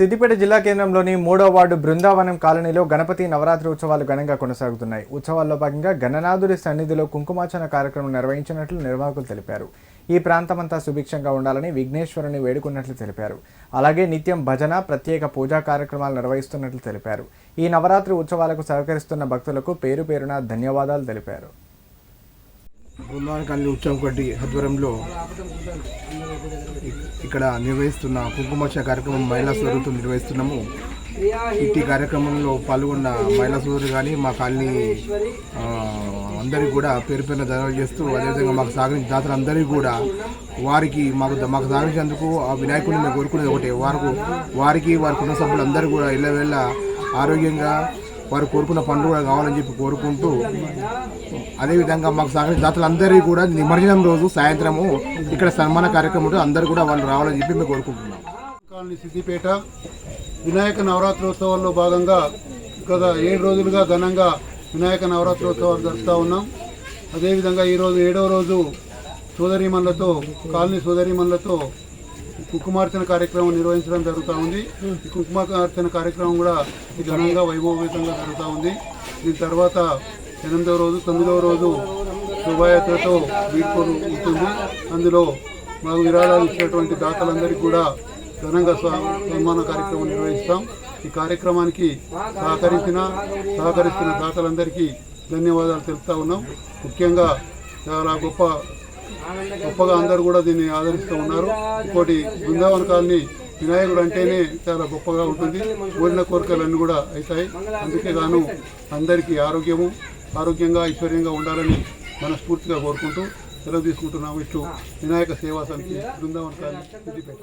సిద్దిపేట జిల్లా కేంద్రంలోని మూడో వార్డు బృందావనం కాలనీలో గణపతి నవరాత్రి ఉత్సవాలు ఘనంగా కొనసాగుతున్నాయి. ఉత్సవాల్లో భాగంగా గణనాథుడి సన్నిధిలో కుంకుమార్చన కార్యక్రమం నిర్వహించినట్లు నిర్వాహకులు తెలిపారు. ఈ ప్రాంతమంతా సుభిక్షంగా ఉండాలని విఘ్నేశ్వరుని వేడుకున్నట్లు తెలిపారు. అలాగే నిత్యం భజన ప్రత్యేక పూజా కార్యక్రమాలు నిర్వహిస్తున్నట్లు తెలిపారు. ఈ నవరాత్రి ఉత్సవాలకు సహకరిస్తున్న భక్తులకు పేరు పేరున ధన్యవాదాలు తెలిపారు. బృందావన కాలనీ ఉత్సవం ఒకటి ఆధ్వర్యంలో ఇక్కడ నిర్వహిస్తున్న కుంకుమార్చన కార్యక్రమం మహిళా సోదరులతో నిర్వహిస్తున్నాము. ఇట్టి కార్యక్రమంలో పాల్గొన్న మహిళా సోదరులు కానీ మా కాలనీ అందరికీ కూడా పేరు పేరున ధన్యవాదాలు చేస్తూ అదేవిధంగా మాకు సహకరించిన దాతలందరికీ కూడా వారికి మాకు మాకు సహకరించేందుకు ఆ వినాయకుడిని మేము కోరుకునేది ఒకటే. వారికి వారికి వారి కుటుంబ సభ్యులందరూ కూడా ఇళ్ళవేళ్ళ ఆరోగ్యంగా వారు కోరుకున్న పనులు కూడా కావాలని చెప్పి కోరుకుంటూ అదేవిధంగా మాకు సహకరించిన దాతలందరికీ కూడా నిమజ్జనం రోజు సాయంత్రము ఇక్కడ సన్మాన కార్యక్రమం ఉంటుంది అందరూ కూడా వాళ్ళు రావాలని చెప్పి మేము కోరుకుంటున్నాం. కాలనీ సిద్దిపేట వినాయక నవరాత్రోత్సవాల్లో భాగంగా గత ఏడు రోజులుగా ఘనంగా వినాయక నవరాత్రోత్సవాలు జరుపుతూ ఉన్నాం. అదేవిధంగా ఈరోజు ఏడవ రోజు సోదరీమణులతో కాలనీ సోదరీమణులతో కుంకుమార్చన కార్యక్రమం నిర్వహించడం జరుగుతూ ఉంది. ఈ కుంకుమార్చన కార్యక్రమం కూడా ఈ ఘనంగా వైభవీతంగా జరుగుతూ ఉంది. దీని తర్వాత ఎనిమిదవ రోజు తొమ్మిదవ రోజు శోభాయాత్రతో వీడ్కోలు ఉంటుంది. అందులో మాకు విరాళాలు ఇచ్చినటువంటి దాతలందరికీ కూడా ఘనంగా సన్మాన కార్యక్రమం నిర్వహిస్తాం. ఈ కార్యక్రమానికి సహకరించిన సహకరిస్తున్న దాతలందరికీ ధన్యవాదాలు తెలుపుతా ఉన్నాం. ముఖ్యంగా చాలా గొప్ప గొప్పగా అందరూ కూడా దీన్ని ఆదరిస్తూ ఉన్నారు. ఇంకోటి బృందావన కాలనీ వినాయకుడు అంటేనే చాలా గొప్పగా ఉంటుంది. కోరిన కోరికలన్నీ కూడా అవుతాయి. అందుకే గాను అందరికీ ఆరోగ్యము ఆరోగ్యంగా ఐశ్వర్యంగా ఉండాలని మనస్ఫూర్తిగా కోరుకుంటూ సెలవు తీసుకుంటున్నాము. ఇటు వినాయక సేవా సమితి బృందావన కాలనీ సిద్దిపేట.